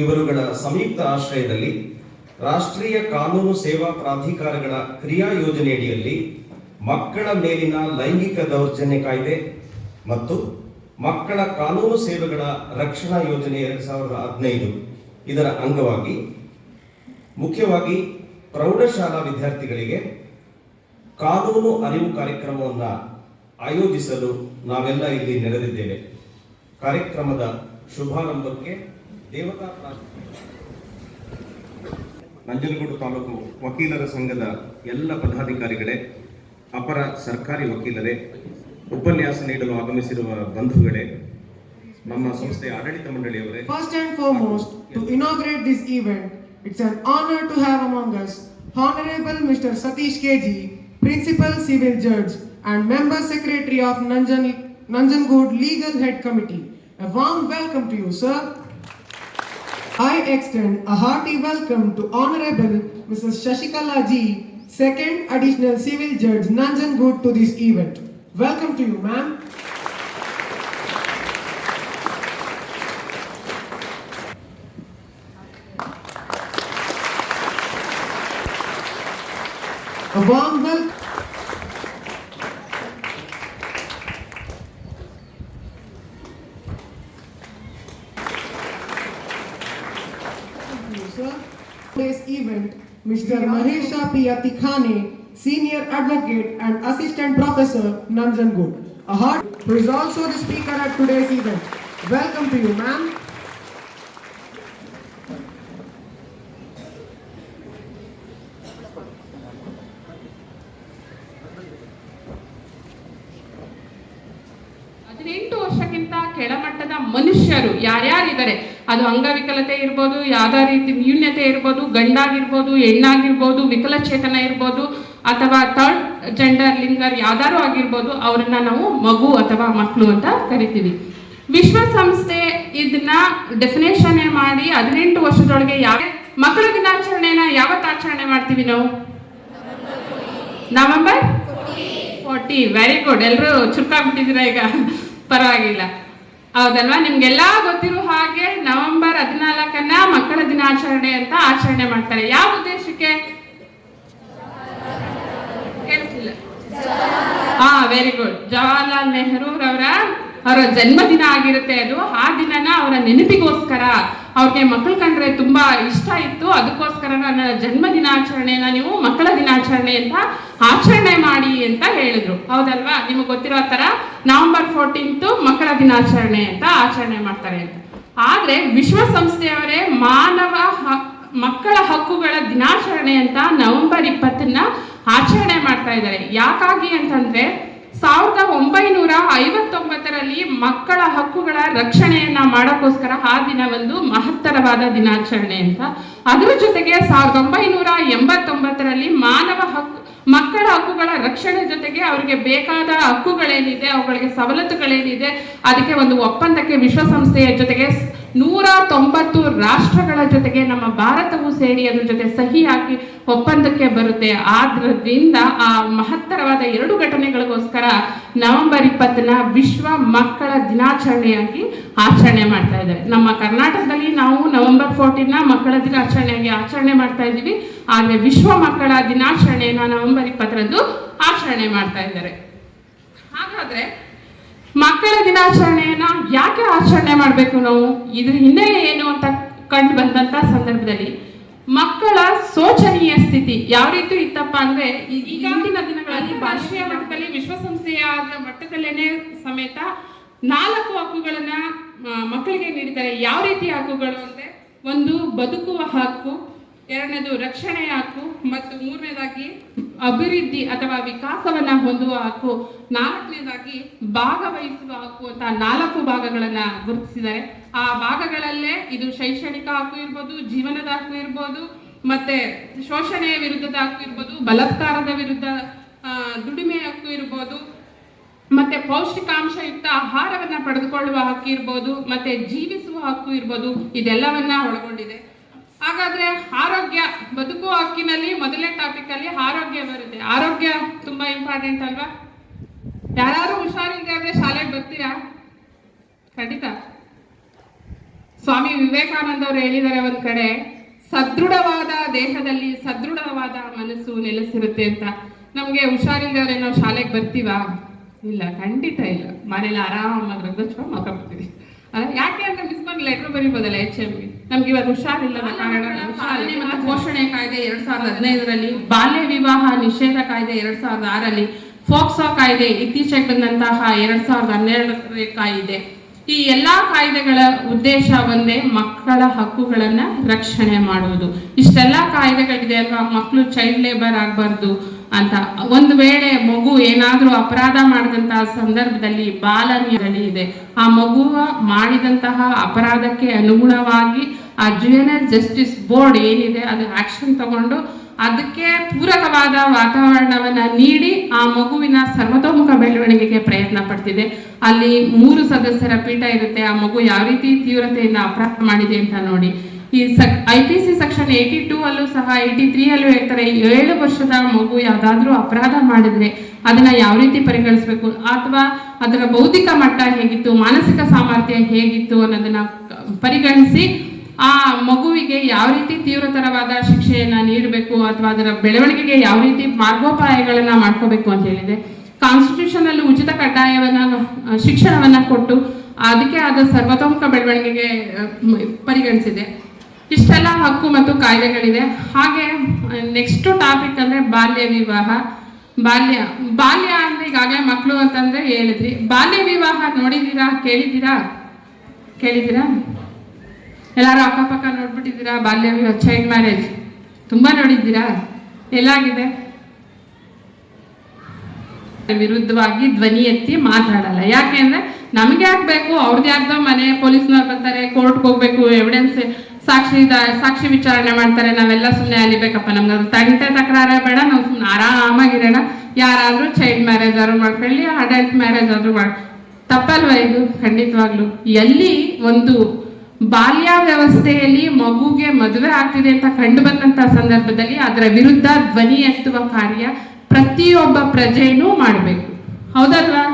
ಇವರುಗಳ ಸಂಯುಕ್ತ ಆಶ್ರಯದಲ್ಲಿ ರಾಷ್ಟ್ರೀಯ ಕಾನೂನು ಸೇವಾ ಪ್ರಾಧಿಕಾರಗಳ ಕ್ರಿಯಾ ಯೋಜನೆಯಡಿಯಲ್ಲಿ ಮಕ್ಕಳ ಮೇಲಿನ ಲೈಂಗಿಕ ದೌರ್ಜನ್ಯ ಕಾಯ್ದೆ ಮತ್ತು ಮಕ್ಕಳ ಕಾನೂನು ಸೇವೆಗಳ ರಕ್ಷಣಾ ಯೋಜನೆ ಎರಡು ಸಾವಿರದ ಹದಿನೈದು. ಇದರ ಅಂಗವಾಗಿ ಮುಖ್ಯವಾಗಿ ಪ್ರೌಢಶಾಲಾ ವಿದ್ಯಾರ್ಥಿಗಳಿಗೆ ಕಾನೂನು ಅರಿವು ಕಾರ್ಯಕ್ರಮವನ್ನು ಆಯೋಜಿಸಲು ನಾವೆಲ್ಲ ಇಲ್ಲಿ ನೆರೆದಿದ್ದೇವೆ. ಕಾರ್ಯಕ್ರಮದ ಶುಭಾರಂಭಕ್ಕೆ ದೇವತಾ ಪ್ರಾರ್ಥನೆ. ನಂಜನಗೂಡು ತಾಲೂಕು ವಕೀಲರ ಸಂಘದ ಎಲ್ಲ ಪದಾಧಿಕಾರಿಗಳೇ ಅಪರ ಸರ್ಕಾರಿ ವಕೀಲರೇ ಉಪನ್ಯಾಸ ನೀಡಲು ಆಗಮಿಸಿರುವ ಬಂಧುಗಳೇ ನಮ್ಮ ಸಂಸ್ಥೆಯ ಆಡಳಿತ ಮಂಡಳಿಯವರೇ first and for most to inaugurate this event it's an honour to have among us honourable mister Satish K G principal civil judge and member secretary of Nanjan Nanjangud legal head committee warm welcome to you sir I extend a hearty welcome to Honorable Mrs. Shashikala Ji, Second Additional Civil Judge Nanjangud to this event. Welcome to you, ma'am. A warm welcome. Mr. Mahesha P. Atikhane, Senior Advocate and Assistant Professor, Nanjangud. A heart who is also the speaker at today's event. Welcome to you, ma'am. ಹದಿನೆಂಟು ವರ್ಷಕ್ಕಿಂತ ಕೆಳಮಟ್ಟದ ಮನುಷ್ಯರು ಯಾರ್ಯಾರಿದ್ದಾರೆ ಅದು ಅಂಗವಿಕಲತೆ ಇರ್ಬೋದು ಯಾವುದೇ ರೀತಿ ನ್ಯೂನ್ಯತೆ ಇರ್ಬೋದು ಗಂಡಾಗಿರ್ಬೋದು ಹೆಣ್ಣಾಗಿರ್ಬೋದು ವಿಕಲಚೇತನ ಇರ್ಬೋದು ಅಥವಾ ಥರ್ಡ್ ಜೆಂಡರ್ ಲಿಂಗರ್ ಯಾವ್ದಾರು ಆಗಿರ್ಬೋದು ಅವ್ರನ್ನ ನಾವು ಮಗು ಅಥವಾ ಮಕ್ಕಳು ಅಂತ ಕರಿತೀವಿ. ವಿಶ್ವಸಂಸ್ಥೆ ಇದನ್ನ ಡೆಫಿನೇಷನ್ ಮಾಡಿ ಹದಿನೆಂಟು ವರ್ಷದೊಳಗೆ ಯಾವ ಮಕ್ಕಳ ದಿನಾಚರಣೆನ ಯಾವತ್ತು ಆಚರಣೆ ಮಾಡ್ತೀವಿ ನಾವು? ನವೆಂಬರ್? ಫೋರ್ಟಿ ವೆರಿ ಗುಡ್ ಎಲ್ಲರೂ ಚುರುಕಾಗ್ಬಿಟ್ಟಿದ್ದೀರಾ ಈಗ? ಪರವಾಗಿಲ್ಲ. ಹೌದಲ್ವಾ? ನಿಮ್ಗೆಲ್ಲ ಗೊತ್ತಿರೋ ಹಾಗೆ ನವೆಂಬರ್ ಹದಿನಾಲ್ಕನ್ನ ಮಕ್ಕಳ ದಿನಾಚರಣೆ ಅಂತ ಆಚರಣೆ ಮಾಡ್ತಾರೆ. ಯಾವ ಉದ್ದೇಶಕ್ಕೆ? ಕೇಳಿಸಿಲ್ಲ ಹಾ ವೆರಿ ಗುಡ್ ಜವಾಹರ್ಲಾಲ್ ನೆಹರೂರವರ ಅವರ ಜನ್ಮದಿನ ಆಗಿರುತ್ತೆ ಅದು. ಆ ದಿನನ ಅವರ ನೆನಪಿಗೋಸ್ಕರ ಅವ್ರಿಗೆ ಮಕ್ಕಳು ಕಂಡ್ರೆ ತುಂಬಾ ಇಷ್ಟ ಇತ್ತು. ಅದಕ್ಕೋಸ್ಕರ ನನ್ನ ಜನ್ಮ ದಿನಾಚರಣೆನ ನೀವು ಮಕ್ಕಳ ದಿನಾಚರಣೆ ಅಂತ ಆಚರಣೆ ಮಾಡಿ ಅಂತ ಹೇಳಿದ್ರು. ಹೌದಲ್ವಾ? ನಿಮಗೆ ಗೊತ್ತಿರೋ ತರ ನವೆಂಬರ್ ಫೋರ್ಟೀನ್ತ್ ಮಕ್ಕಳ ದಿನಾಚರಣೆ ಅಂತ ಆಚರಣೆ ಮಾಡ್ತಾರೆ ಅಂತ. ಆದ್ರೆ ವಿಶ್ವಸಂಸ್ಥೆಯವರೇ ಮಾನವ ಮಕ್ಕಳ ಹಕ್ಕುಗಳ ದಿನಾಚರಣೆ ಅಂತ ನವೆಂಬರ್ ಇಪ್ಪತ್ತನ್ನ ಆಚರಣೆ ಮಾಡ್ತಾ ಇದ್ದಾರೆ. ಯಾಕಾಗಿ ಅಂತಂದ್ರೆ ಸಾವಿರದ ಒಂಬೈನೂರ ಐವತ್ತೊಂಬತ್ತರಲ್ಲಿ ಮಕ್ಕಳ ಹಕ್ಕುಗಳ ರಕ್ಷಣೆಯನ್ನ ಮಾಡೋಕ್ಕೋಸ್ಕರ ಆ ದಿನ ಒಂದು ಮಹತ್ತರವಾದ ದಿನಾಚರಣೆ ಅಂತ. ಅದರ ಜೊತೆಗೆ ಸಾವಿರದ ಒಂಬೈನೂರ ಎಂಬತ್ತೊಂಬತ್ತರಲ್ಲಿ ಮಾನವ ಹಕ್ಕು, ಮಕ್ಕಳ ಹಕ್ಕುಗಳ ರಕ್ಷಣೆ ಜೊತೆಗೆ ಅವರಿಗೆ ಬೇಕಾದ ಹಕ್ಕುಗಳೇನಿದೆ, ಅವುಗಳಿಗೆ ಸವಲತ್ತುಗಳೇನಿದೆ, ಅದಕ್ಕೆ ಒಂದು ಒಪ್ಪಂದಕ್ಕೆ ವಿಶ್ವಸಂಸ್ಥೆಯ ಜೊತೆಗೆ ನೂರ ತೊಂಬತ್ತು ರಾಷ್ಟ್ರಗಳ ಜೊತೆಗೆ ನಮ್ಮ ಭಾರತವು ಸೇರಿ ಅದ್ರ ಜೊತೆ ಸಹಿ ಹಾಕಿ ಒಪ್ಪಂದಕ್ಕೆ ಬರುತ್ತೆ. ಆದ್ರಿಂದ ಆ ಮಹತ್ತರವಾದ ಎರಡು ಘಟನೆಗಳಿಗೋಸ್ಕರ ನವೆಂಬರ್ ಇಪ್ಪತ್ತನ್ನ ವಿಶ್ವ ಮಕ್ಕಳ ದಿನಾಚರಣೆಯಾಗಿ ಆಚರಣೆ ಮಾಡ್ತಾ ಇದ್ದಾರೆ. ನಮ್ಮ ಕರ್ನಾಟಕದಲ್ಲಿ ನಾವು ನವೆಂಬರ್ ಫೋರ್ಟೀನ್ ಮಕ್ಕಳ ದಿನಾಚರಣೆಯಾಗಿ ಆಚರಣೆ ಮಾಡ್ತಾ ಇದ್ದೀವಿ. ಆದರೆ ವಿಶ್ವ ಮಕ್ಕಳ ದಿನಾಚರಣೆಯನ್ನ ನವೆಂಬರ್ ಇಪ್ಪತ್ತರಂದು ಆಚರಣೆ ಮಾಡ್ತಾ ಇದ್ದಾರೆ. ಹಾಗಾದ್ರೆ ಮಕ್ಕಳ ದಿನಾಚರಣೆಯನ್ನ ಯಾಕೆ ಆಚರಣೆ ಮಾಡಬೇಕು ನಾವು? ಇದ್ರ ಹಿನ್ನೆಲೆ ಏನು ಅಂತ ಕಂಡು ಬಂದಂತ ಸಂದರ್ಭದಲ್ಲಿ ಮಕ್ಕಳ ಶೋಚನೀಯ ಸ್ಥಿತಿ ಯಾವ ರೀತಿ ಇತ್ತಪ್ಪ ಅಂದ್ರೆ ಈಗಾಗಿನ ದಿನಗಳಲ್ಲಿ ರಾಷ್ಟ್ರೀಯ ಮಟ್ಟದಲ್ಲಿ ವಿಶ್ವಸಂಸ್ಥೆಯ ಮಟ್ಟದಲ್ಲೇನೆ ಸಮೇತ ನಾಲ್ಕು ಹಕ್ಕುಗಳನ್ನ ಮಕ್ಕಳಿಗೆ ನೀಡಿದ್ದಾರೆ ಯಾವ ರೀತಿ ಹಕ್ಕುಗಳು ಅಂದ್ರೆ ಒಂದು ಬದುಕುವ ಹಕ್ಕು ಎರಡನೇದು ರಕ್ಷಣೆಯ ಹಕ್ಕು ಮತ್ತು ಮೂರನೇದಾಗಿ ಅಭಿವೃದ್ಧಿ ಅಥವಾ ವಿಕಾಸವನ್ನ ಹೊಂದುವ ಹಕ್ಕು ನಾಲ್ಕನೇದಾಗಿ ಭಾಗವಹಿಸುವ ಹಕ್ಕು ಅಂತ ನಾಲ್ಕು ಭಾಗಗಳನ್ನ ಗುರುತಿಸಿದ್ದಾರೆ. ಆ ಭಾಗಗಳಲ್ಲೇ ಇದು ಶೈಕ್ಷಣಿಕ ಹಕ್ಕು ಇರ್ಬೋದು, ಜೀವನದ ಹಕ್ಕು ಇರ್ಬೋದು, ಮತ್ತೆ ಶೋಷಣೆಯ ವಿರುದ್ಧದ ಹಕ್ಕು ಇರ್ಬೋದು, ಬಲತ್ಕಾರದ ವಿರುದ್ಧ ದುಡಿಮೆ ಹಕ್ಕು ಇರ್ಬೋದು, ಮತ್ತೆ ಪೌಷ್ಟಿಕಾಂಶಯುಕ್ತ ಆಹಾರವನ್ನ ಪಡೆದುಕೊಳ್ಳುವ ಹಕ್ಕು ಇರ್ಬೋದು, ಮತ್ತೆ ಜೀವಿಸುವ ಹಕ್ಕು ಇರ್ಬೋದು, ಇದೆಲ್ಲವನ್ನ ಒಳಗೊಂಡಿದೆ. ಹಾಗಾದ್ರೆ ಆರೋಗ್ಯ ಬದುಕು ಹಕ್ಕಿನಲ್ಲಿ ಮೊದಲನೇ ಟಾಪಿಕ್ ಅಲ್ಲಿ ಆರೋಗ್ಯ ಬರುತ್ತೆ. ಆರೋಗ್ಯ ತುಂಬಾ ಇಂಪಾರ್ಟೆಂಟ್ ಅಲ್ವಾ? ಯಾರು ಹುಷಾರಿಲ್ಲದೆ ಆದ್ರೆ ಶಾಲೆಗೆ ಬರ್ತೀರಾ? ಖಂಡಿತ. ಸ್ವಾಮಿ ವಿವೇಕಾನಂದ ಅವರು ಹೇಳಿದ್ದಾರೆ ಒಂದ್ ಕಡೆ, ಸದೃಢವಾದ ದೇಹದಲ್ಲಿ ಸದೃಢವಾದ ಮನಸ್ಸು ನೆಲೆಸಿರುತ್ತೆ ಅಂತ. ನಮ್ಗೆ ಹುಷಾರಿಲ್ಲದವ್ರೆ ನಾವು ಶಾಲೆಗೆ ಬರ್ತೀವಾ? ಇಲ್ಲ, ಖಂಡಿತ ಇಲ್ಲ. ಮನೇಲಿ ಆರಾಮಾಗಿ ರಗ್ಗಚ್ಕೊಂಡು ಮಾತಾಡ್ತೀವಿ ಯಾಕೆ ಅಂತ ಮಿಸ್ ಮಾಡಿ ಲೆಟರ್ ಬರೀಬೋದಲ್ಲ ಎಚ್ ಎಂ ನಮ್ಗೆ ಇವತ್ತು ಹುಷಾರಿಲ್ಲದ ಕಾರಣ ಪಾಲನೆ ಮತ್ತು ಪೋಷಣೆ ಕಾಯ್ದೆ ಎರಡ್ ಸಾವಿರದ ಹದಿನೈದರಲ್ಲಿ ಬಾಲ್ಯ ವಿವಾಹ ನಿಷೇಧ ಕಾಯ್ದೆ ಎರಡ್ ಸಾವಿರದ ಆರಲ್ಲಿ ಫೋಕ್ಸೋ ಕಾಯ್ದೆ ಇತ್ತೀಚೆಗೆ ಬಂದಂತಹ ಎರಡ್ ಸಾವಿರದ ಹನ್ನೆರಡರ ಕಾಯ್ದೆ. ಈ ಎಲ್ಲಾ ಕಾಯ್ದೆಗಳ ಉದ್ದೇಶ ಒಂದೇ ಮಕ್ಕಳ ಹಕ್ಕುಗಳನ್ನ ರಕ್ಷಣೆ ಮಾಡುವುದು. ಇಷ್ಟೆಲ್ಲ ಕಾಯ್ದೆಗಳಿದೆ ಅಲ್ವಾ? ಮಕ್ಕಳು ಚೈಲ್ಡ್ ಲೇಬರ್ ಆಗಬಾರ್ದು. ಅಂತ. ಒಂದು ವೇಳೆ ಮಗು ಏನಾದ್ರೂ ಅಪರಾಧ ಮಾಡಿದಂತಹ ಸಂದರ್ಭದಲ್ಲಿ ಬಾಲನ್ಯದಲ್ಲಿ ಇದೆ. ಆ ಮಗುವ ಮಾಡಿದಂತಹ ಅಪರಾಧಕ್ಕೆ ಅನುಗುಣವಾಗಿ ಆ ಜುವೆನಲ್ ಜಸ್ಟಿಸ್ ಬೋರ್ಡ್ ಏನಿದೆ, ಅದು ಆಕ್ಷನ್ ತಗೊಂಡು ಅದಕ್ಕೆ ಪೂರಕವಾದ ವಾತಾವರಣವನ್ನ ನೀಡಿ ಆ ಮಗುವಿನ ಸರ್ವತೋಮುಖ ಬೆಳವಣಿಗೆಗೆ ಪ್ರಯತ್ನ ಪಡ್ತಿದೆ. ಅಲ್ಲಿ ಮೂರು ಸದಸ್ಯರ ಪೀಠ ಇರುತ್ತೆ. ಆ ಮಗು ಯಾವ ರೀತಿ ತೀವ್ರತೆಯಿಂದ ಅಪರಾಧ ಮಾಡಿದೆ ಅಂತ ನೋಡಿ. ಈ I P C section eighty two ಅಲ್ಲೂ ಸಹ ಏಯ್ಟಿ ತ್ರೀ ಅಲ್ಲೂ ಹೇಳ್ತಾರೆ, ಏಳು ವರ್ಷದ ಮಗು ಯಾವ್ದಾದ್ರೂ ಅಪರಾಧ ಮಾಡಿದ್ರೆ ಅದನ್ನ ಯಾವ ರೀತಿ ಪರಿಗಣಿಸಬೇಕು? ಅಥವಾ ಅದರ ಬೌದ್ಧಿಕ ಮಟ್ಟ ಹೇಗಿತ್ತು, ಮಾನಸಿಕ ಸಾಮರ್ಥ್ಯ ಹೇಗಿತ್ತು ಅನ್ನೋದನ್ನ ಪರಿಗಣಿಸಿ ಆ ಮಗುವಿಗೆ ಯಾವ ರೀತಿ ತೀವ್ರತರವಾದ ಶಿಕ್ಷೆಯನ್ನ ನೀಡಬೇಕು ಅಥವಾ ಅದರ ಬೆಳವಣಿಗೆಗೆ ಯಾವ ರೀತಿ ಮಾರ್ಗೋಪಾಯಗಳನ್ನ ಮಾಡ್ಕೋಬೇಕು ಅಂತ ಹೇಳಿದೆ. ಕಾನ್ಸ್ಟಿಟ್ಯೂಷನ್ ಅಲ್ಲಿ ಉಚಿತ ಕಡ್ಡಾಯವನ್ನ, ಶಿಕ್ಷಣವನ್ನ ಕೊಟ್ಟು ಅದಕ್ಕೆ ಆದ ಸರ್ವತೋಮುಖ ಬೆಳವಣಿಗೆಗೆ ಪರಿಗಣಿಸಿದೆ. ಇಷ್ಟೆಲ್ಲ ಹಕ್ಕು ಮತ್ತು ಕಾಯ್ದೆಗಳಿದೆ ಹಾಗೆ ನೆಕ್ಸ್ಟ್ ಟಾಪಿಕ್ ಅಂದ್ರೆ ಬಾಲ್ಯ ವಿವಾಹ. ಬಾಲ್ಯ ಬಾಲ್ಯ ಅಂದ್ರೆ ಈಗಾಗಲೇ ಮಕ್ಕಳು ಅಂತಂದ್ರೆ ಹೇಳಿದ್ರಿ. ಬಾಲ್ಯ ವಿವಾಹ ನೋಡಿದೀರಾ ಕೇಳಿದ್ದೀರಾ? ಕೇಳಿದ್ದೀರಾ? ಎಲ್ಲರೂ ಅಕ್ಕಪಕ್ಕ ನೋಡ್ಬಿಟ್ಟಿದ್ದೀರಾ? ಬಾಲ್ಯ ವಿವಾಹ ಚೈಲ್ಡ್ ಮ್ಯಾರೇಜ್ ತುಂಬಾ ನೋಡಿದ್ದೀರಾ? ಎಲ್ಲಾಗಿದೆ? ವಿರುದ್ಧವಾಗಿ ಧ್ವನಿ ಎತ್ತಿ ಮಾತಾಡಲ್ಲ. ಯಾಕೆಂದ್ರೆ ನಮ್ಗೆ ಆಗ್ಬೇಕು ಅವ್ರದ್ದು ಯಾರ್ದೋ ಮನೆ, ಪೊಲೀಸ್ನವ್ರು ಬರ್ತಾರೆ ಕೋರ್ಟ್ಗೆ ಹೋಗ್ಬೇಕು ಎವಿಡೆನ್ಸ್ ಸಾಕ್ಷಿ ಸಾಕ್ಷಿ ವಿಚಾರಣೆ ಮಾಡ್ತಾರೆ, ನಾವೆಲ್ಲ ಸುಮ್ಮನೆ ಅಲಿಬೇಕಪ್ಪ ನಮ್ಗೆ ಅದು ತಂಟೆ ತಕರಾರ ಬೇಡ, ನಾವು ಸುಮ್ಮನೆ ಆರಾಮಾಗಿರೋಣ. ಯಾರಾದರೂ ಚೈಲ್ಡ್ ಮ್ಯಾರೇಜ್ ಆದರೂ ಮಾಡ್ಕೊಳ್ಳಿ ಅಡಲ್ಟ್ ಮ್ಯಾರೇಜ್ ಆದರೂ ಮಾಡ್, ತಪ್ಪಲ್ವಾ ಇದು? ಖಂಡಿತವಾಗ್ಲು. ಎಲ್ಲಿ ಒಂದು ಬಾಲ್ಯ ವ್ಯವಸ್ಥೆಯಲ್ಲಿ ಮಗುಗೆ ಮದುವೆ ಆಗ್ತಿದೆ ಅಂತ ಕಂಡು ಬಂದಂಥ ಸಂದರ್ಭದಲ್ಲಿ ಅದರ ವಿರುದ್ಧ ಧ್ವನಿ ಎತ್ತುವ ಕಾರ್ಯ ಪ್ರತಿಯೊಬ್ಬ ಪ್ರಜೆಯೂ ಮಾಡಬೇಕು. ಹೌದಲ್ವಾ?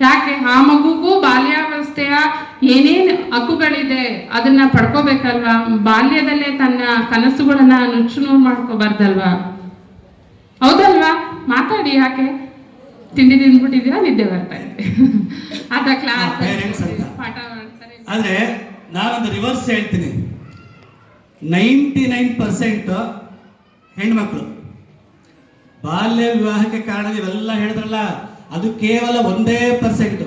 ಯಾಕೆ? ಆ ಮಗುಗೂ ಬಾಲ್ಯಾವಸ್ಥೆಯ ಏನೇನು ಹಕ್ಕುಗಳಿದೆ ಅದನ್ನ ಪಡ್ಕೋಬೇಕಲ್ವಾ? ಬಾಲ್ಯದಲ್ಲೇ ತನ್ನ ಕನಸುಗಳನ್ನ ನುಚ್ಚುನೂರು ಮಾಡ್ಕೋಬಾರ್ದಲ್ವಾ? ಹೌದಲ್ವಾ? ಮಾತಾಡಿ ಯಾಕೆ? ತಿಂಡಿ ತಿಂದ್ಬಿಟ್ಟಿದ್ದೀರಾ? ನಿದ್ದೆ ಬರ್ತಾ ಇದೆ. ಆತ ಕ್ಲಾಸ್. ಪಾಠ ಮಾಡ್ತಾರೆ. ಆದರೆ ನಾನೊಂದು ರಿವರ್ಸ್ ಹೇಳ್ತೀನಿ. ನೈಂಟಿ ನೈನ್ ಪರ್ಸೆಂಟ್ ಹೆಣ್ಮಕ್ಳು. ಬಾಲ್ಯ ವಿವಾಹಕ್ಕೆ ಕಾರಣ ಇವೆಲ್ಲ ಹೇಳಿದ್ರಲ್ಲ ಅದು ಕೇವಲ ಒಂದೇ ಪರ್ಸೆಂಟ್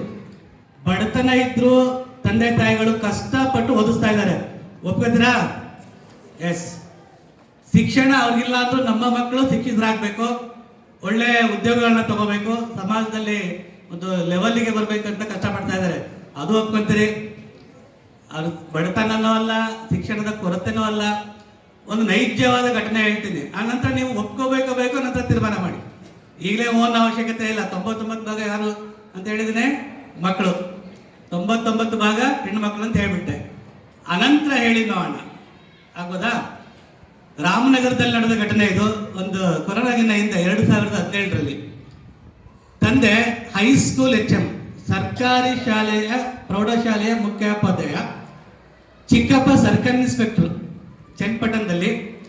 ಬಡತನ ಇದ್ರು ತಂದೆ ತಾಯಿಗಳು ಕಷ್ಟಪಟ್ಟು ಓದಿಸ್ತಾ ಇದ್ದಾರೆ. ಒಪ್ಕೋತೀರಾ? ಎಸ್ ಶಿಕ್ಷಣ ಅವ್ರಿಗಿಲ್ಲ ಅಂದ್ರೂ ನಮ್ಮ ಮಕ್ಕಳು ಶಿಕ್ಷಿತರಾಗಬೇಕು. ಒಳ್ಳೆ ಉದ್ಯೋಗಗಳನ್ನ ತಗೋಬೇಕು. ಸಮಾಜದಲ್ಲಿ ಒಂದು ಲೆವೆಲ್ಗೆ ಕಷ್ಟ ಕಷ್ಟಪಡ್ತಾ ಇದ್ದಾರೆ. ಅದು ಒಪ್ಕೊಂತೀರಿ? ಅದು ಬಡತನನೂ ಅಲ್ಲ, ಶಿಕ್ಷಣದ ಕೊರತೆನೂ ಅಲ್ಲ. ಒಂದು ನೈಜವಾದ ಘಟನೆ ಹೇಳ್ತೀನಿ. ಆ ನಂತರ ನೀವು ಒಪ್ಕೋಬೇಕು, ಬೇಕು ನಂತರ ತೀರ್ಮಾನ ಮಾಡಿ. ಈಗಲೇ ಓನ್ ಅವಶ್ಯಕತೆ ಇಲ್ಲ. ತೊಂಬತ್ತೊಂಬತ್ತು ಭಾಗ ಯಾರು ಅಂತ ಹೇಳಿದ್ರೆ ಮಕ್ಕಳು. ತೊಂಬತ್ತೊಂಬತ್ತು ಭಾಗ ಹೆಣ್ಣು ಮಕ್ಕಳು ಅಂತ ಹೇಳ್ಬಿಟ್ಟೆ. ಅನಂತರ ಹೇಳಿ ಅಣ್ಣ. ಆಗ್ಬೋದಾ? ರಾಮನಗರದಲ್ಲಿ ನಡೆದ ಘಟನೆ ಇದು. ಒಂದು ಕೊರೋನಾಗಿನ ಹಿಂದೆ ಎರಡು ಸಾವಿರದ ಹದಿನೇಳರಲ್ಲಿ. ತಂದೆ ಹೈಸ್ಕೂಲ್ ಎಚ್ ಎಂ ಸರ್ಕಾರಿ ಶಾಲೆಯ, ಪ್ರೌಢಶಾಲೆಯ ಮುಖ್ಯೋಪಾಧ್ಯಾಯ, ಚಿಕ್ಕಪ್ಪ ಸರ್ಕಲ್ ಇನ್ಸ್ಪೆಕ್ಟರ್ ಚನ್ನಪಟ್ಟಣದಲ್ಲಿ.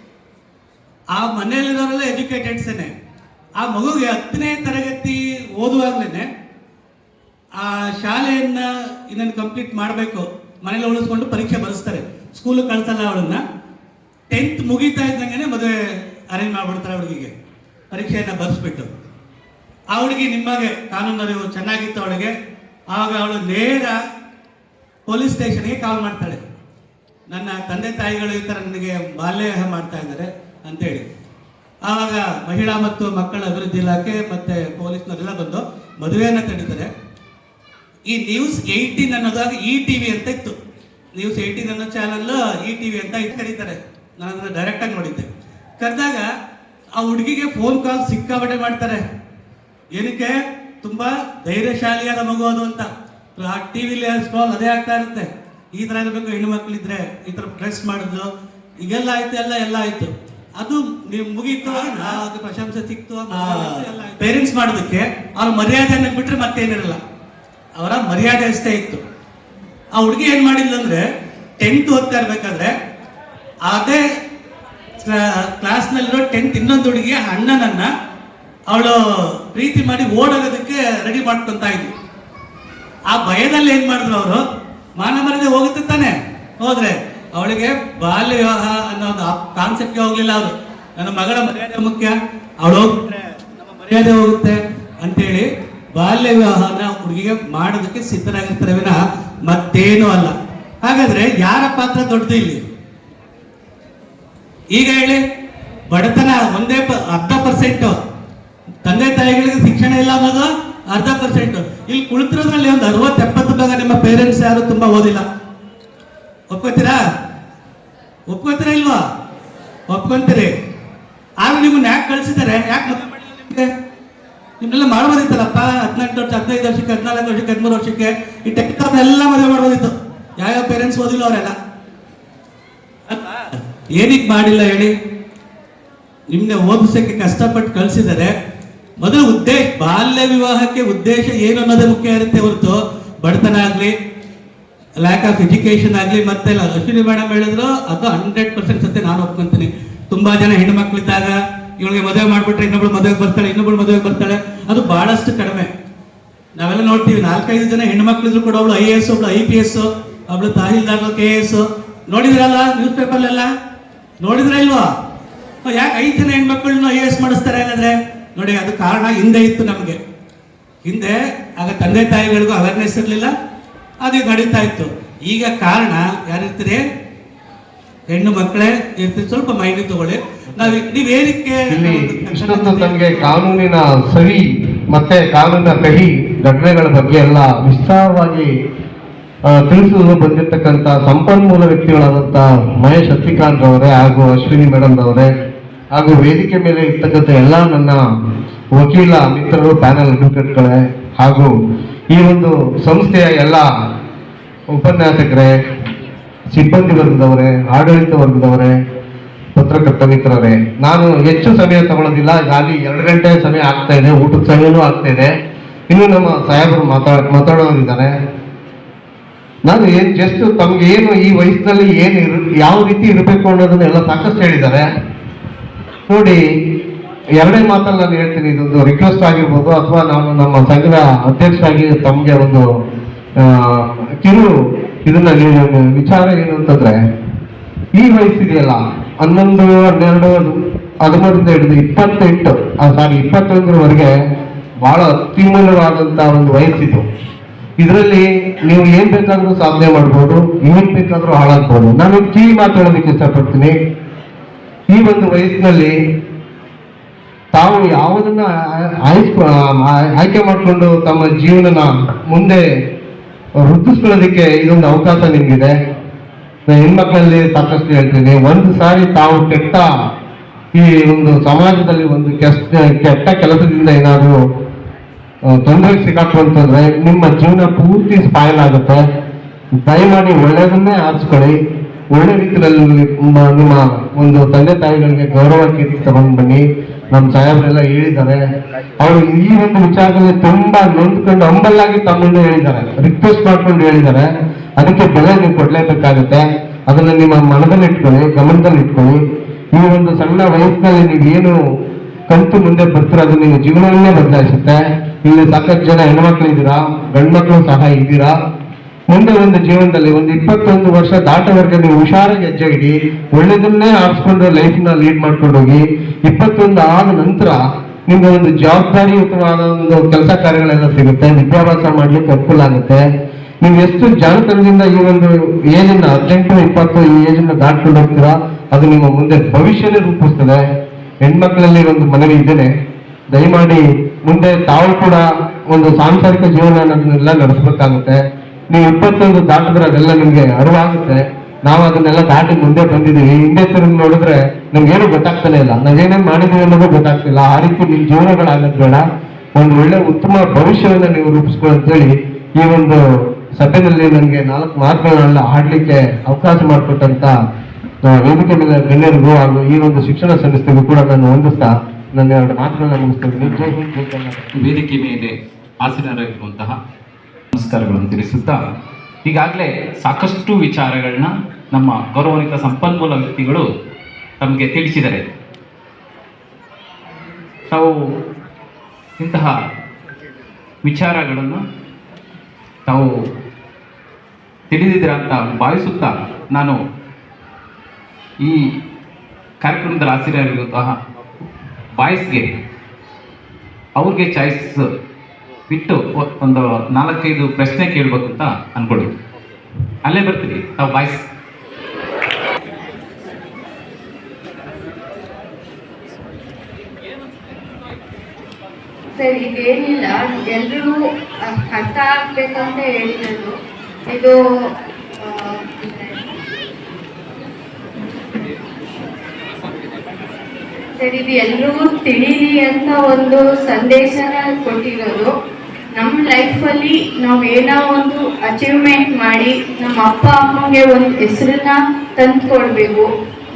ಆ ಮನೆಯಲ್ಲಿರೋರೆಲ್ಲ ಎಜುಕೇಟೆಡ್ಸೇನೆ ಆ ಮಗುಗೆ ಹತ್ತನೇ ತರಗತಿ ಓದುವಾಗ್ಲೇನೆ ಆ ಶಾಲೆಯನ್ನ ಇನ್ನೊಂದು ಕಂಪ್ಲೀಟ್ ಮಾಡಬೇಕು. ಮನೇಲಿ ಉಳಿಸ್ಕೊಂಡು ಪರೀಕ್ಷೆ ಬರೆಸ್ತಾರೆ. ಸ್ಕೂಲ್ ಕಳ್ಸಲ್ಲ ಅವಳನ್ನ. ಟೆಂತ್ ಮುಗಿತಾ ಇದ್ದಂಗೆ ಮದುವೆ ಅರೇಂಜ್ ಮಾಡ್ಬಿಡ್ತಾರೆ ಹುಡುಗಿಗೆ. ಪರೀಕ್ಷೆಯನ್ನ ಬರೆಸ್ಬಿಟ್ಟು. ಆ ಹುಡುಗಿ ನಿಮಗೆ ಕಾನೂನು ಅರಿವು ಚೆನ್ನಾಗಿತ್ತು ಅವಳಿಗೆ. ಆವಾಗ ಅವಳು ನೇರ ಪೊಲೀಸ್ ಸ್ಟೇಷನ್ಗೆ ಕಾಲ್ ಮಾಡ್ತಾಳೆ. ನನ್ನ ತಂದೆ ತಾಯಿಗಳು ಈ ಥರ ನನಗೆ ಬಾಲ್ಯ ಮಾಡ್ತಾ ಇದ್ದಾರೆ ಅಂತೇಳಿ. ಆವಾಗ ಮಹಿಳಾ ಮತ್ತು ಮಕ್ಕಳ ಅಭಿವೃದ್ಧಿ ಇಲಾಖೆ ಮತ್ತೆ ಪೊಲೀಸ್ನವರೆಲ್ಲ ಬಂದು ಮದುವೆಯನ್ನು ತಡೀತಾರೆ. ಈ ನ್ಯೂಸ್ ಏಯ್ಟೀನ್ ಅನ್ನೋದಾಗ ಇ ಟಿ ವಿ ಅಂತ ಇತ್ತು. ನ್ಯೂಸ್ ಏಯ್ಟೀನ್ ಅನ್ನೋ ಚಾನಲ್ ಇ ಟಿ ವಿ ಅಂತ ಇಟ್ಟು ಕರೀತಾರೆ. ನಾನು ಅದನ್ನ ಡೈರೆಕ್ಟ್ ಆಗಿ ನೋಡಿದ್ದೆ. ಕರೆದಾಗ ಆ ಹುಡುಗಿಗೆ ಫೋನ್ ಕಾಲ್ ಸಿಕ್ಕಾಪಟ್ಟೆ ಮಾಡ್ತಾರೆ. ಏನಕ್ಕೆ? ತುಂಬಾ ಧೈರ್ಯಶಾಲಿಯಾದ ಮಗು ಅದು ಅಂತ. ಆ ಟಿ ವಿಲಿ ಸ್ಕ್ರಾಲ್ ಅದೇ ಆಗ್ತಾ ಇರುತ್ತೆ. ಈ ಥರ ಇರಬೇಕು ಹೆಣ್ಣು ಮಕ್ಕಳಿದ್ರೆ ಈ ಥರ ಪ್ರೆಸ್ ಮಾಡಿದ್ಲು. ಈಗೆಲ್ಲ ಆಯ್ತು ಎಲ್ಲ ಎಲ್ಲ ಆಯ್ತು. ಅದು ನೀವು ಮುಗೀತು ಅದು ಪ್ರಶಂಸೆ ಸಿಕ್ತು. ಪೇರೆಂಟ್ಸ್ ಮಾಡೋದಕ್ಕೆ ಅವ್ರ ಮರ್ಯಾದೆಯನ್ನು ಬಿಟ್ರೆ ಮತ್ತೇನಿರಲ್ಲ. ಅವರ ಮರ್ಯಾದೆ ಅಷ್ಟೇ ಇತ್ತು. ಆ ಹುಡುಗಿ ಏನ್ ಮಾಡಿದ್ಲು ಅಂದ್ರೆ ಟೆಂತ್ ಓದ್ತಾ ಇರ್ಬೇಕಾದ್ರೆ, ಅದೇ ಕ್ಲಾಸ್ನಲ್ಲಿರೋ ಟೆಂತ್ ಇನ್ನೊಂದು ಹುಡುಗಿ ಅಣ್ಣನನ್ನ ಅವಳು ಪ್ರೀತಿ ಮಾಡಿ ಓಡೋಗೋದಕ್ಕೆ ರೆಡಿ ಮಾಡ್ಕೊಂತ ಆ ಭಯದಲ್ಲಿ ಏನ್ ಮಾಡಿದ್ರು ಅವರು? ಮಾನ ಮರ್ಯಾದೆ ಹೋಗುತ್ತೆ ತಾನೆ. ಹೋದ್ರೆ ಅವಳಿಗೆ ಬಾಲ್ಯ ವಿವಾಹ ಅನ್ನೋ ಒಂದು ಕಾನ್ಸೆಪ್ಟ್ಗೆ ಹೋಗ್ಲಿಲ್ಲ ಅವರು. ನನ್ನ ಮಗಳ ಮರ್ಯಾದೆ ಮುಖ್ಯ. ಅವಳು ಹೋಗ್ಬಿಟ್ರೆ ನಮ್ಮ ಮರ್ಯಾದೆ ಹೋಗುತ್ತೆ ಅಂತೇಳಿ ಬಾಲ್ಯ ವಿವಾಹನ ಹುಡುಗಿಗೆ ಮಾಡೋದಕ್ಕೆ ಸಿದ್ಧರಾಗಿರ್ತಾರೆ ವಿನ ಮತ್ತೇನೂ ಅಲ್ಲ. ಹಾಗಾದ್ರೆ ಯಾರ ಪಾತ್ರ ದೊಡ್ಡದು ಇಲ್ಲಿ? ಈಗ ಹೇಳಿ, ಬಡತನ ಒಂದೇ ಅರ್ಧ ಪರ್ಸೆಂಟ್ ತಂದೆ ತಾಯಿಗಳಿಗೆ ಶಿಕ್ಷಣ ಇಲ್ಲ ಅನ್ನೋದು ಅರ್ಧ ಪರ್ಸೆಂಟ್ ಇಲ್ಲಿ ಕುಳಿತಿರೋದ್ರಲ್ಲಿ ಒಂದು ಅರವತ್ತು ಎಪ್ಪತ್ತು ಭಾಗ ನಿಮ್ಮ ಪೇರೆಂಟ್ಸ್ ಯಾರು ತುಂಬಾ ಓದಿಲ್ಲ. ಒಪ್ಕೋತೀರಾ? ಒಪ್ಕೋತೀರಾ ಇಲ್ವಾ? ಒಪ್ಕೊಂತೀರಿ. ಆಗ ನಿಮ್ಮನ್ನ ಯಾಕೆ ಕಳ್ಸಿದ್ದಾರೆ? ಯಾಕೆ ಮದುವೆ ಮಾಡಿಲ್ಲ ನಿಮ್ಗೆ? ನಿಮ್ನೆಲ್ಲ ಮಾಡ್ಬೋದಿತ್ತಲ್ಲಪ್ಪ ಹದಿನೆಂಟು ವರ್ಷ, ಹದಿನೈದು ವರ್ಷಕ್ಕೆ, ಹದಿನಾಲ್ಕು ವರ್ಷಕ್ಕೆ, ಹದಿಮೂರು ವರ್ಷಕ್ಕೆ ಈ ಟೆಕ್ ಎಲ್ಲ ಮದುವೆ ಮಾಡ್ಬೋದಿತ್ತು ಯಾವ್ಯಾವ ಪೇರೆಂಟ್ಸ್ ಓದಿಲ್ಲ ಅವರೆಲ್ಲ? ಏನಕ್ಕೆ ಮಾಡಿಲ್ಲ ಹೇಳಿ? ನಿಮ್ನೆ ಓದಿಸಕ್ಕೆ ಕಷ್ಟಪಟ್ಟು ಕಳಿಸಿದರೆ ಮೊದಲು ಉದ್ದೇಶ, ಬಾಲ್ಯ ವಿವಾಹಕ್ಕೆ ಉದ್ದೇಶ ಏನು ಅನ್ನೋದೇ ಮುಖ್ಯ ಇರುತ್ತೆ ಹೊರತು. ಬಡತನ ಆಗಲಿ ಲ್ಯಾಕ್ ಆಫ್ ಎಜುಕೇಶನ್ ಆಗಲಿ, ಮತ್ತೆ. ಅಶ್ವಿನಿ ಮೇಡಮ್ ಹೇಳಿದ್ರು, ಅದು ಹಂಡ್ರೆಡ್ ಪರ್ಸೆಂಟ್ ಸತ್ಯ, ನಾನು ಒಪ್ಕೊಂತೀನಿ. ತುಂಬಾ ಜನ ಹೆಣ್ಣು ಮಕ್ಕಳಿದ್ದಾಗ ಇವಳಿಗೆ ಮದುವೆ ಮಾಡ್ಬಿಟ್ರೆ ಇನ್ನೊಬ್ಳು ಮದುವೆಗೆ ಬರ್ತಾಳೆ, ಇನ್ನೊಬ್ಳು ಮದುವೆಗೆ ಬರ್ತಾಳೆ. ಅದು ಬಹಳಷ್ಟು ಕಡಿಮೆ. ನಾವೆಲ್ಲ ನೋಡ್ತೀವಿ, ನಾಲ್ಕೈದು ಜನ ಹೆಣ್ಣು ಮಕ್ಕಳಿದ್ರು ಕೂಡ ಅವಳು ಐ ಎ ಎಸ್ ಒಬ್ಳು ಐ ಪಿ ಎಸ್, ಅವಳು ತಹಸೀಲ್ದಾರ್ ಕೆ ಎಸ್. ನೋಡಿದ್ರಲ್ಲ ನ್ಯೂಸ್ ಪೇಪರ್ಲೆಲ್ಲ ನೋಡಿದ್ರ ಇಲ್ವಾ? ಯಾಕೆ ಐದು ಜನ ಹೆಣ್ಮಕ್ಳನ್ನ ಐ ಎ ಎಸ್ ಮಾಡಿಸ್ತಾರೆ ಹಾಗಾದ್ರೆ? ನೋಡಿ, ಅದು ಕಾರಣ ಹಿಂದೆ ಇತ್ತು ನಮಗೆ. ಹಿಂದೆ ಆಗ ತಂದೆ ತಾಯಿಗಳಿಗೂ ಅವೇರ್ನೆಸ್ ಇರಲಿಲ್ಲ ಅದು ನಡೀತಾ ಇತ್ತು. ಈಗ ಕಾರಣ ಯಾರಿರ್ತೀರಿ? ಹೆಣ್ಣು ಮಕ್ಕಳೇ ಸ್ವಲ್ಪ ಮೈಂಡ್ ತಗೊಳ್ಳಿ. ನಾವು ನೀವ್ ಏನಕ್ಕೆ ತಮಗೆ ಕಾನೂನಿನ ಸರಿ ಮತ್ತೆ ಕಾನೂನಿನ ಕಹಿ ಘಟನೆಗಳ ಬಗ್ಗೆ ಎಲ್ಲ ವಿಸ್ತಾರವಾಗಿ ತಿಳಿಸಲು ಬಂದಿರತಕ್ಕಂಥ ಸಂಪನ್ಮೂಲ ವ್ಯಕ್ತಿಗಳಾದಂಥ ಮಹೇಶ್ ಅತ್ತಿಕಾಂತ್ ಅವರೇ ಹಾಗೂ ಅಶ್ವಿನಿ ಮೇಡಮ್ ಅವರೇ ಹಾಗೂ ವೇದಿಕೆ ಮೇಲೆ ಇರ್ತಕ್ಕಂಥ ಎಲ್ಲ ನನ್ನ ವಕೀಲ ಮಿತ್ರರು ಪ್ಯಾನಲ್ ಅಡ್ವೊಕೇಟ್ಗಳೇ ಹಾಗೂ ಈ ಒಂದು ಸಂಸ್ಥೆಯ ಎಲ್ಲ ಉಪನ್ಯಾಸಕರೇ ಸಿಬ್ಬಂದಿ ವರ್ಗದವರೇ ಆಡಳಿತ ವರ್ಗದವರೇ ಪತ್ರಕರ್ತ ಮಿತ್ರರೇ ನಾನು ಹೆಚ್ಚು ಸಮಯ ತಗೊಳ್ಳೋದಿಲ್ಲ. ಗಾಲಿ ಎರಡು ಗಂಟೆ ಸಮಯ ಆಗ್ತಾ ಇದೆ. ಊಟದ ಸಮಯನೂ ಆಗ್ತಾ ಇದೆ. ಇನ್ನು ನಮ್ಮ ಸಾಹೇಬರು ಮಾತಾಡ್, ಮಾತಾಡೋರಿದ್ದಾರೆ. ನಾನು ಏನು ಜಸ್ಟ್ ತಮ್ಗೆ ಏನು ಈ ವಯಸ್ಸಿನಲ್ಲಿ ಏನು ಇರು, ಯಾವ ರೀತಿ ಇರಬೇಕು ಅನ್ನೋದನ್ನೆಲ್ಲ ಸಾಕಷ್ಟು ಹೇಳಿದ್ದಾರೆ. ನೋಡಿ, ಎರಡೇ ಮಾತಲ್ಲಿ ನಾನು ಹೇಳ್ತೀನಿ. ಇದೊಂದು ರಿಕ್ವೆಸ್ಟ್ ಆಗಿರ್ಬೋದು, ಅಥವಾ ನಾನು ನಮ್ಮ ಸಂಘದ ಅಧ್ಯಕ್ಷರಾಗಿ ತಮಗೆ ಒಂದು ಕಿರು ಇದನ್ನ ನೀವು ವಿಚಾರ ಏನು ಅಂತಂದ್ರೆ, ಈ ವಯಸ್ಸಿದೆಯಲ್ಲ, ಹನ್ನೊಂದು, ಹನ್ನೆರಡು, ಹದಿಮೂರರಿಂದ ಹಿಡಿದು ಇಪ್ಪತ್ತೆಂಟು ಸಾರಿ ಇಪ್ಪತ್ತೊಂದರವರೆಗೆ ಬಹಳ ಅತ್ಯುನ್ನತವಾದಂತ ಒಂದು ವಯಸ್ಸಿದು ಇದರಲ್ಲಿ ನೀವು ಏನ್ ಬೇಕಾದ್ರೂ ಸಾಧನೆ ಮಾಡ್ಬೋದು, ಏನ್ ಬೇಕಾದ್ರೂ ಹಾಳಾಗ್ಬೋದು. ನಾನು ಕಿವಿ ಮಾತಾಡೋದಕ್ಕೆ ಇಷ್ಟಪಡ್ತೀನಿ. ಈ ಒಂದು ವಯಸ್ಸಿನಲ್ಲಿ ತಾವು ಯಾವುದನ್ನ ಆಯ್ಕೆ ಮಾಡಿಕೊಂಡು ತಮ್ಮ ಜೀವನನ ಮುಂದೆ ವೃದ್ಧಿಸ್ಕೊಳ್ಳೋದಕ್ಕೆ ಇದೊಂದು ಅವಕಾಶ ನಿಮಗಿದೆ. ನಾನು ಹೆಣ್ಮಕ್ಳಲ್ಲಿ ಸಾಕಷ್ಟು ಹೇಳ್ತೀನಿ. ಒಂದು ಸಾರಿ ತಾವು ಕೆಟ್ಟ ಈ ಒಂದು ಸಮಾಜದಲ್ಲಿ ಒಂದು ಕೆಟ್ಟ ಕೆಟ್ಟ ಕೆಲಸದಿಂದ ಏನಾದರೂ ತೊಂದರೆ ಸಿಕ್ಕಾಕೊಂತಂದ್ರೆ ನಿಮ್ಮ ಜೀವನ ಪೂರ್ತಿ ಸ್ಪಾಯಲ್ ಆಗುತ್ತೆ. ದಯಮಾಡಿ ಒಳ್ಳೆಯದನ್ನೇ ಆರಿಸ್ಕೊಳ್ಳಿ. ಒಳ್ಳೆ ರೀತಿಯಲ್ಲಿ ನಿಮ್ಮ ಒಂದು ತಂದೆ ತಾಯಿಗಳಿಗೆ ಗೌರವ ಕೀರ್ತಿ ತಗೊಂಡು ಬನ್ನಿ ನಮ್ಮ ಸಾಹೇಬರೆಲ್ಲ ಹೇಳಿದ್ದಾರೆ. ಅವರು ಈ ಒಂದು ವಿಚಾರದಲ್ಲಿ ತುಂಬಾ ನೊಂದ್ಕೊಂಡು ಹಂಬಲ್ಲಾಗಿ ತಮ್ಮನ್ನು ಹೇಳಿದ್ದಾರೆ. ರಿಕ್ವೆಸ್ಟ್ ಮಾಡ್ಕೊಂಡು ಹೇಳಿದ್ದಾರೆ. ಅದಕ್ಕೆ ಬೆಲೆ ನೀವು ಕೊಡ್ಲೇಬೇಕಾಗುತ್ತೆ. ಅದನ್ನ ನಿಮ್ಮ ಮನದಲ್ಲಿ ಇಟ್ಕೊಳ್ಳಿ, ಗಮನದಲ್ಲಿ ಇಟ್ಕೊಳ್ಳಿ. ಈ ಒಂದು ಸಣ್ಣ ವಯಸ್ಸಿನಲ್ಲಿ ನೀವೇನು ಕಂತು ಮುಂದೆ ಬರ್ತಿರೋದು ನಿಮ್ಮ ಜೀವನವನ್ನೇ ಬದಲಾಯಿಸುತ್ತೆ. ಇಲ್ಲಿ ಸಾಕಷ್ಟು ಜನ ಹೆಣ್ಮಕ್ಳು ಇದ್ದೀರಾ? ಗಂಡ್ಮಕ್ಳು ಸಹ ಇದ್ದೀರಾ? ಮುಂದೆ ಒಂದು ಜೀವನದಲ್ಲಿ ಒಂದು ಇಪ್ಪತ್ತೊಂದು ವರ್ಷ ದಾಟವರೆಗೆ ನೀವು ಹುಷಾರಾಗಿ ಹೆಜ್ಜೆ ಇಡಿ ಒಳ್ಳೇದನ್ನೇ ಆರಿಸ್ಕೊಂಡು ಲೈಫ್ನ ಲೀಡ್ ಮಾಡ್ಕೊಂಡು ಹೋಗಿ ಇಪ್ಪತ್ತೊಂದು ಆದ ನಂತರ ನಿಮ್ಗೆ ಒಂದು ಜವಾಬ್ದಾರಿಯುತವಾದ ಒಂದು ಕೆಲಸ ಕಾರ್ಯಗಳೆಲ್ಲ ಸಿಗುತ್ತೆ ವಿದ್ಯಾಭ್ಯಾಸ ಮಾಡ್ಲಿಕ್ಕೆ ಅನುಕೂಲ ಆಗುತ್ತೆ. ನೀವು ಎಷ್ಟು ಜಾಣತನದಿಂದ ಈ ಒಂದು ಏಜನ್ನ, ಹದಿನೆಂಟು, ಇಪ್ಪತ್ತು ಈ ಏಜನ್ನ ದಾಟ್ಕೊಂಡು ಹೋಗ್ತೀರಾ, ಅದು ನಿಮ್ಮ ಮುಂದೆ ಭವಿಷ್ಯನೇ ರೂಪಿಸ್ತದೆ. ಹೆಣ್ಮಕ್ಳಲ್ಲಿ ಒಂದು ಮನವಿ ಇದ್ದೇನೆ. ದಯಮಾಡಿ ಮುಂದೆ ತಾವು ಕೂಡ ಒಂದು ಸಾಂಸಾರಿಕ ಜೀವನ ನಡೆಸಬೇಕಾಗುತ್ತೆ. ನೀವು ಇಪ್ಪತ್ತೊಂದು ದಾಟಿದ್ರೆ ಅದೆಲ್ಲ ನಿಮ್ಗೆ ಅರಿವಾಗುತ್ತೆ. ನಾವು ಅದನ್ನೆಲ್ಲ ದಾಟಿ ಮುಂದೆ ಬಂದಿದ್ದೀವಿ. ಹಿಂದೆ ತಿರುಗಿ ನೋಡಿದ್ರೆ ನಮ್ಗೇನು ಗೊತ್ತಾಗ್ತಾನೆ ಇಲ್ಲ. ನಾವೇನೇನು ಮಾಡಿದೀವಿ ಅನ್ನೋದು ಗೊತ್ತಾಗ್ತಿಲ್ಲ. ಆ ರೀತಿ ನಿಮ್ ಜೀವನಗಳಾಗದ್ ಬೇಡ. ಒಂದು ಒಳ್ಳೆ ಉತ್ತಮ ಭವಿಷ್ಯವನ್ನ ನೀವು ರೂಪಿಸ್ಕೊಳ್ಳಿ ಈ ಒಂದು ಸಭೆಯಲ್ಲಿ ನನಗೆ ನಾಲ್ಕು ಮಾತುಗಳನ್ನೆಲ್ಲ ಆಡ್ಲಿಕ್ಕೆ ಅವಕಾಶ ಮಾಡಿಕೊಟ್ಟಂತ ವೇದಿಕೆ ಮೇಲೆ ಗಣ್ಯರಿಗೂ ಹಾಗೂ ಈ ಒಂದು ಶಿಕ್ಷಣ ಸಂಸ್ಥೆಗೂ ಕೂಡ ನಾನು ಹೊಂದಿಸ್ತಾ ನನ್ನ ಎರಡು ಮಾತುಗಳನ್ನ ಮುಗಿಸ್ತೀನಿ ವೇದಿಕೆ ಮೇಲೆ ಆಸೀನರಾಗಿರುವಂತಹ ನಮಸ್ಕಾರಗಳನ್ನು ತಿಳಿಸುತ್ತಾ, ಈಗಾಗಲೇ ಸಾಕಷ್ಟು ವಿಚಾರಗಳನ್ನ ನಮ್ಮ ಗೌರವಾನ್ವಿತ ಸಂಪನ್ಮೂಲ ವ್ಯಕ್ತಿಗಳು ತಮಗೆ ತಿಳಿಸಿದರೆ. ತಾವು ಇಂತಹ ವಿಚಾರಗಳನ್ನು ತಾವು ತಿಳಿದಿದ್ದೀರ ಅಂತ ಭಾವಿಸುತ್ತಾ ನಾನು ಈ ಕಾರ್ಯಕ್ರಮದ ಆಸೀನರಾಗಿರುವಂತಹ ಬಾಯ್ಸ್ಗೆ ಅವ್ರಿಗೆ ಚಾಯ್ಸ್ ಬಿಟ್ಟು ಒಂದು ನಾಲ್ಕೈದು ಪ್ರಶ್ನೆ ಕೇಳ್ಬೇಕು ಅಂತ ಅನ್ಕೊಳ್ಳಿ. ಅಲ್ಲೇ ಬರ್ತೀವಿ ತಾವು ಬಾಯ್ಸ್ ಸರ್ ಇದೇನಿಲ್ಲ ಎಲ್ರಿಗೂ ಅರ್ಥ ಆಗ್ಬೇಕಂತ ಹೇಳಿರೋದು. ಇದು ಸರಿ ಸರ್, ಇದು ಎಲ್ರಿಗೂ ತಿಳಿಲಿ ಅಂತ ಒಂದು ಸಂದೇಶನ ಕೊಟ್ಟಿರೋದು. ನಮ್ಮ ಲೈಫಲ್ಲಿ ನಾವು ಏನೋ ಒಂದು ಅಚೀವ್ಮೆಂಟ್ ಮಾಡಿ ನಮ್ಮ ಅಪ್ಪ ಅಮ್ಮಗೆ ಒಂದು ಹೆಸರನ್ನ ತಂದು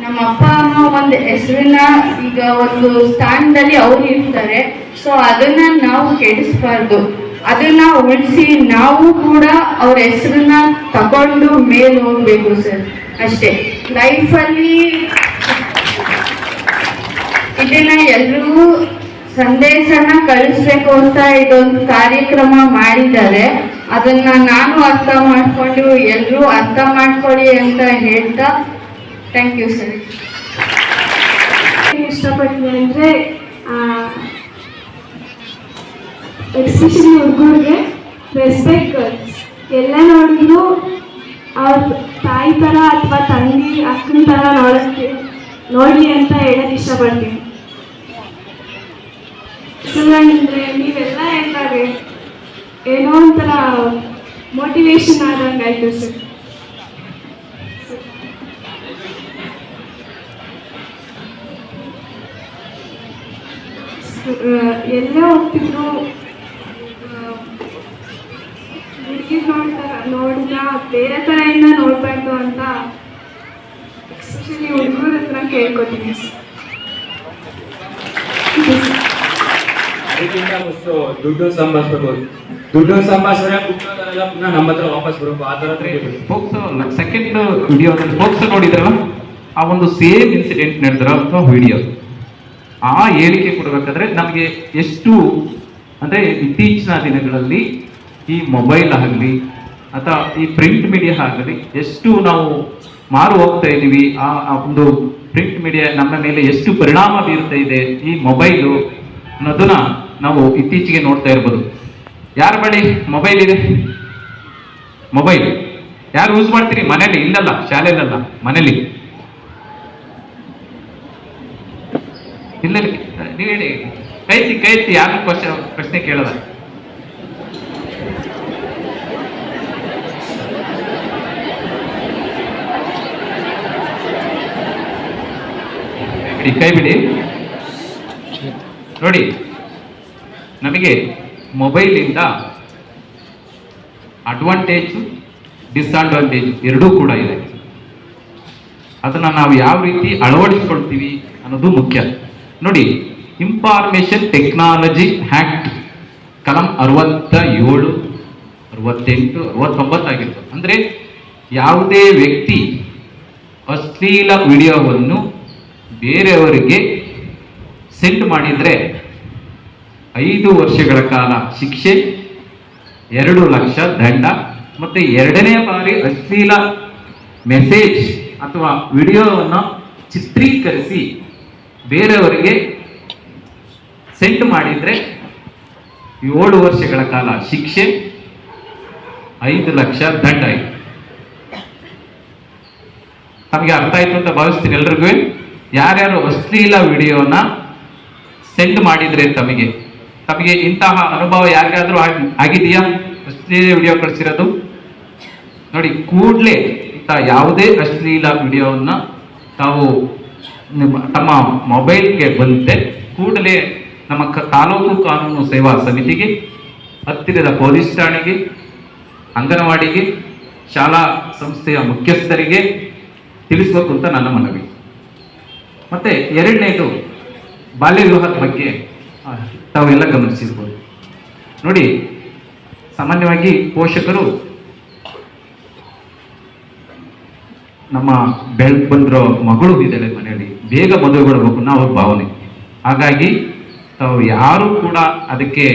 ನಮ್ಮ ಅಪ್ಪ ಅಮ್ಮ ಒಂದು ಹೆಸರನ್ನ ಈಗ ಒಂದು ಸ್ಥಾನದಲ್ಲಿ ಅವ್ರು ಇರ್ತಾರೆ ಸೊ ಅದನ್ನ ನಾವು ಕೆಡಿಸ್ಬಾರ್ದು. ಅದನ್ನ ಉಳಿಸಿ ನಾವು ಕೂಡ ಅವ್ರ ಹೆಸರನ್ನ ತಗೊಂಡು ಮೇಲೆ ಹೋಗ್ಬೇಕು ಸರ್. ಅಷ್ಟೇ. ಲೈಫಲ್ಲಿ ಇದನ್ನ ಎಲ್ರಿಗೂ ಸಂದೇಶನ ಕಳಿಸ್ಬೇಕು ಅಂತ ಇದೊಂದು ಕಾರ್ಯಕ್ರಮ ಮಾಡಿದ್ದಾರೆ. ಅದನ್ನ ನಾನು ಅರ್ಥ ಮಾಡ್ಕೊಂಡು ಎಲ್ಲರೂ ಅರ್ಥ ಮಾಡ್ಕೊಳ್ಳಿ ಅಂತ ಹೇಳ್ತಾ ಥ್ಯಾಂಕ್ ಯು ಸರ್ ಇಷ್ಟಪಡ್ತೀನಿ ಅಂದರೆ ಎಸ್ಪೆಷಲಿ ಹುಡುಗರಿಗೆ ರೆಸ್ಪೆಕ್ಟ್ ಎಲ್ಲ ನೋಡಿದ್ರು ಅವ್ರ ತಾಯಿ ಥರ ಅಥವಾ ತಂಗಿ, ಅಕ್ಕನ ಥರ ನೋಡೋಕ್ಕೆ, ನೋಡಲಿ ಅಂತ ಹೇಳೋಕ್ಕೆ ಇಷ್ಟಪಡ್ತೀನಿ. ಅಂದರೆ ನೀವೆಲ್ಲ ಹೇಳ್ತಾರೆ ಏನೋ ಒಂಥರ ಮೋಟಿವೇಶನ್ ಆದಂಗೆ ಆಯಿತು ಸರ್. ಎಲ್ಲೇ ಹೋಗ್ತಿದ್ರು. ಹುಡುಗಿ ನೋಡ್ತಾರ ನೋಡಿದ ಬೇರೆ ಥರದಿಂದ ನೋಡಬಾರ್ದು ಅಂತ ಎಕ್ಸ್ಪೆಷಲಿ ಹುಡುಗರ ಹತ್ರ ಕೇಳ್ಕೊತೀನಿ ಅದಕ್ಕಿಂತ ಅಷ್ಟು ದುಡ್ಡು ಸಂಭಾಳಿಸ್ಬೇಕು ದುಡ್ಡು ಸಂಭಾಷಣೆ ನಮ್ಮ ಹತ್ರ ವಾಪಸ್ ಬರಬೇಕು ಆ ಥರ ಫೋಕ್ಸೋ ಸೆಕೆಂಡ್ ವಿಡಿಯೋದಲ್ಲಿ ಫೋಕ್ಸ್ ನೋಡಿದ್ರಲ್ಲ ಆ ಒಂದು ಸೇಮ್ ಇನ್ಸಿಡೆಂಟ್ ನಡೆದಿರೋ ವಿಡಿಯೋ ಆ ಹೇಳಿಕೆ ಕೊಡಬೇಕಾದ್ರೆ ನಮಗೆ ಎಷ್ಟು, ಅಂದ್ರೆ ಇತ್ತೀಚಿನ ದಿನಗಳಲ್ಲಿ ಈ ಮೊಬೈಲ್ ಆಗಲಿ, ಅಥವಾ ಈ ಪ್ರಿಂಟ್ ಮೀಡಿಯಾ ಆಗಲಿ, ಎಷ್ಟು ನಾವು ಮಾರು ಹೋಗ್ತಾ ಇದ್ದೀವಿ, ಆ ಒಂದು ಪ್ರಿಂಟ್ ಮೀಡಿಯಾ ನಮ್ಮ ಮೇಲೆ ಎಷ್ಟು ಪರಿಣಾಮ ಬೀರ್ತಾ ಇದೆ ಈ ಮೊಬೈಲು ಅನ್ನೋದನ್ನ ನಾವು ಇತ್ತೀಚೆಗೆ ನೋಡ್ತಾ ಇರ್ಬೋದು. ಯಾರ ಬಳಿ ಮೊಬೈಲ್ ಇದೆ? ಮೊಬೈಲ್ ಯಾರು ಯೂಸ್ ಮಾಡ್ತೀರಿ? ಮನೇಲಿ ಇಲ್ಲಲ್ಲ ಶಾಲೆಯಲ್ಲ ಮನೇಲಿ ಇಲ್ಲ ನೀವು ಹೇಳಿ. ಕೈತಿ ಕೈತಿ ಯಾರು ಕ್ವಶನ್ ಪ್ರಶ್ನೆ ಕೇಳಲ್ಲ. ಕೈ ಬಿಡಿ. ನೋಡಿ. ನಮಗೆ ಮೊಬೈಲಿಂದ ಅಡ್ವಾಂಟೇಜ್ ಡಿಸ್ಅಡ್ವಾಂಟೇಜ್ ಎರಡೂ ಕೂಡ ಇದೆ. ಅದನ್ನು ನಾವು ಯಾವ ರೀತಿ ಅಳವಡಿಸ್ಕೊಳ್ತೀವಿ ಅನ್ನೋದು ಮುಖ್ಯ. ನೋಡಿ ಇನ್ಫಾರ್ಮೇಶನ್ ಟೆಕ್ನಾಲಜಿ ಆ್ಯಕ್ಟ್ ಕಲಂ ಅರವತ್ತ ಏಳು ಅರವತ್ತೆಂಟು ಅರವತ್ತೊಂಬತ್ತಾಗಿತ್ತು ಅಂದರೆ ಯಾವುದೇ ವ್ಯಕ್ತಿ ಅಶ್ಲೀಲ ವಿಡಿಯೋವನ್ನು ಬೇರೆಯವರಿಗೆ ಸೆಂಡ್ ಮಾಡಿದ್ರೆ ಐದು ವರ್ಷಗಳ ಕಾಲ ಶಿಕ್ಷೆ, ಎರಡು ಲಕ್ಷ ದಂಡ, ಮತ್ತೆ ಎರಡನೇ ಬಾರಿ ಅಶ್ಲೀಲ ಮೆಸೇಜ್ ಅಥವಾ ವಿಡಿಯೋವನ್ನು ಚಿತ್ರೀಕರಿಸಿ ಬೇರೆಯವರಿಗೆ ಸೆಂಡ್ ಮಾಡಿದರೆ ಏಳು ವರ್ಷಗಳ ಕಾಲ ಶಿಕ್ಷೆ, ಐದು ಲಕ್ಷ ದಂಡ ಆಯ್ತು ತಮಗೆ ಅರ್ಥ ಆಯಿತು ಅಂತ ಭಾವಿಸ್ತೀನಿ ಎಲ್ರಿಗೂ. ಯಾರ್ಯಾರು ಅಶ್ಲೀಲ ವಿಡಿಯೋನ ಸೆಂಡ್ ಮಾಡಿದರೆ ತಮಗೆ? ತಮಗೆ ಇಂತಹ ಅನುಭವ ಯಾರಿಗಾದ್ರೂ ಆಗಿ- ಆಗಿದೆಯಾ? ಅಶ್ಲೀಲ ವಿಡಿಯೋ ಕಳಿಸಿರೋದು? ನೋಡಿ, ಕೂಡಲೇ ಇಂಥ ಯಾವುದೇ ಅಶ್ಲೀಲ ವಿಡಿಯೋವನ್ನ ತಾವು ನಿಮ್ಮ, ತಮ್ಮ ಮೊಬೈಲ್ಗೆ ಬಂತೆ ಕೂಡಲೇ ನಮ್ಮ ತಾಲೂಕು ಕಾನೂನು ಸೇವಾ ಸಮಿತಿಗೆ, ಹತ್ತಿರದ ಪೊಲೀಸ್ ಠಾಣೆಗೆ, ಅಂಗನವಾಡಿಗೆ, ಶಾಲಾ ಸಂಸ್ಥೆಯ ಮುಖ್ಯಸ್ಥರಿಗೆ ತಿಳಿಸಬೇಕು ಅಂತ ನನ್ನ ಮನವಿ. ಮತ್ತೆ ಎರಡನೇದು ಬಾಲ್ಯ ವಿವಾಹದ ಬಗ್ಗೆ ತಾವೆಲ್ಲ ಗಮನಿಸಿರ್ಬೋದು. ನೋಡಿ, ಸಾಮಾನ್ಯವಾಗಿ ಪೋಷಕರು ನಮ್ಮ ಬೆಳ್, ಬಂದಿರೋ ಮಗಳು ಇದ್ದಾಳೆ ಮನೆಯಲ್ಲಿ, ಬೇಗ ಮದುವೆ ಮಾಡಬೇಕು ನಾವು ಭಾವನೆ. ಹಾಗಾಗಿ ತಾವು ಯಾರು ಕೂಡ ಅದಕ್ಕೆ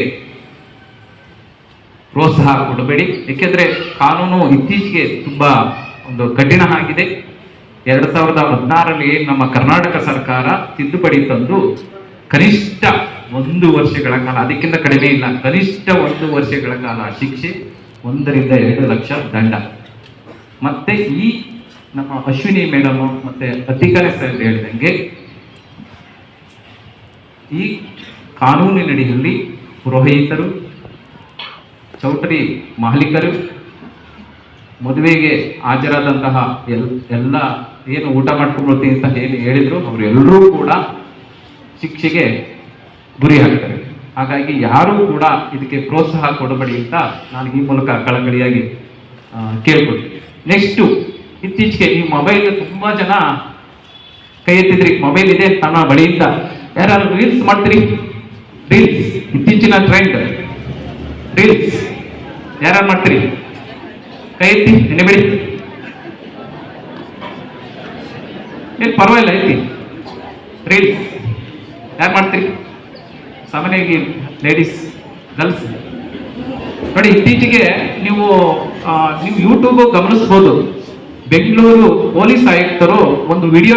ಪ್ರೋತ್ಸಾಹ ಕೊಡಬೇಡಿ. ಏಕೆಂದ್ರೆ ಕಾನೂನು ಇತ್ತೀಚೆಗೆ ತುಂಬಾ ಒಂದು ಕಠಿಣ ಆಗಿದೆ. ಎರಡ್ ಸಾವಿರದ ಹದಿನಾರರಲ್ಲಿ ನಮ್ಮ ಕರ್ನಾಟಕ ಸರ್ಕಾರ ತಿದ್ದುಪಡಿ ತಂದು ಕನಿಷ್ಠ ಒಂದು ವರ್ಷಗಳ ಕಾಲ, ಅದಕ್ಕಿಂತ ಕಡಿಮೆ ಇಲ್ಲ. ಕನಿಷ್ಠ ಒಂದು ವರ್ಷಗಳ ಕಾಲ ಶಿಕ್ಷೆ, ಒಂದರಿಂದ ಎರಡು ಲಕ್ಷ ದಂಡ. ಮತ್ತೆ ಈ ನಮ್ಮ ಅಶ್ವಿನಿ ಮೇಡಮ್ ಮತ್ತೆ ಅಧಿಕಾರಿ ಸರ್ ಹೇಳಿದಂಗೆ, ಈ ಕಾನೂನಿನಡಿಯಲ್ಲಿ ಪುರೋಹಿತರು, ಚೌಟರಿ ಮಾಲೀಕರು, ಮದುವೆಗೆ ಹಾಜರಾದಂತಹ ಎಲ್, ಎಲ್ಲ ಏನು ಊಟ ಮಾಡ್ಕೊಂಡ್ಬರ್ತೀನಿ ಅಂತ ಏನು ಹೇಳಿದ್ರು, ಅವರೆಲ್ಲರೂ ಕೂಡ ಶಿಕ್ಷೆಗೆ ಗುರಿ ಆಗ್ತಾರೆ ಹಾಗಾಗಿ ಯಾರೂ ಕೂಡ ಇದಕ್ಕೆ ಪ್ರೋತ್ಸಾಹ ಕೊಡಬೇಡಿ ಅಂತ ನಾನು ಈ ಮೂಲಕ ಕಳಕಳಿಯಾಗಿ ಕೇಳ್ಕೊಳ್ತೀನಿ. ನೆಕ್ಸ್ಟು ಇತ್ತೀಚೆಗೆ ಈ ಮೊಬೈಲ್ ತುಂಬಾ ಜನ ಕೈ ಎತ್ತಿದ್ರಿ. ಮೊಬೈಲ್ ಇದೆ ತನ್ನ ಬಳಿಯಿಂದ ಯಾರು ರೀಲ್ಸ್ ಮಾಡ್ತೀರಿ? ರೀಲ್ಸ್ ಇತ್ತೀಚಿನ ಟ್ರೆಂಡ್ ರೀಲ್ಸ್ ಯಾರು ಮಾಡ್ತೀರಿ? ಕೈ ಎತ್ತಿ ನೆನೆಬೇಡಿ ಏನು ಪರವಾಗಿಲ್ಲ, ಐತಿ. ರೀಲ್ಸ್ ಯಾರು ಮಾಡ್ತೀರಿ? ಸಾಮಾನ್ಯವಾಗಿ ಲೇಡೀಸ್ ಗರ್ಲ್ಸ್ ನೋಡಿ ಇತ್ತೀಚೆಗೆ ನೀವು ನೀವು ಯೂಟ್ಯೂಬ್ ಗಮನಿಸ್ಬೋದು. ಬೆಂಗಳೂರು ಪೊಲೀಸ್ ಆಯುಕ್ತರು ಒಂದು ವಿಡಿಯೋ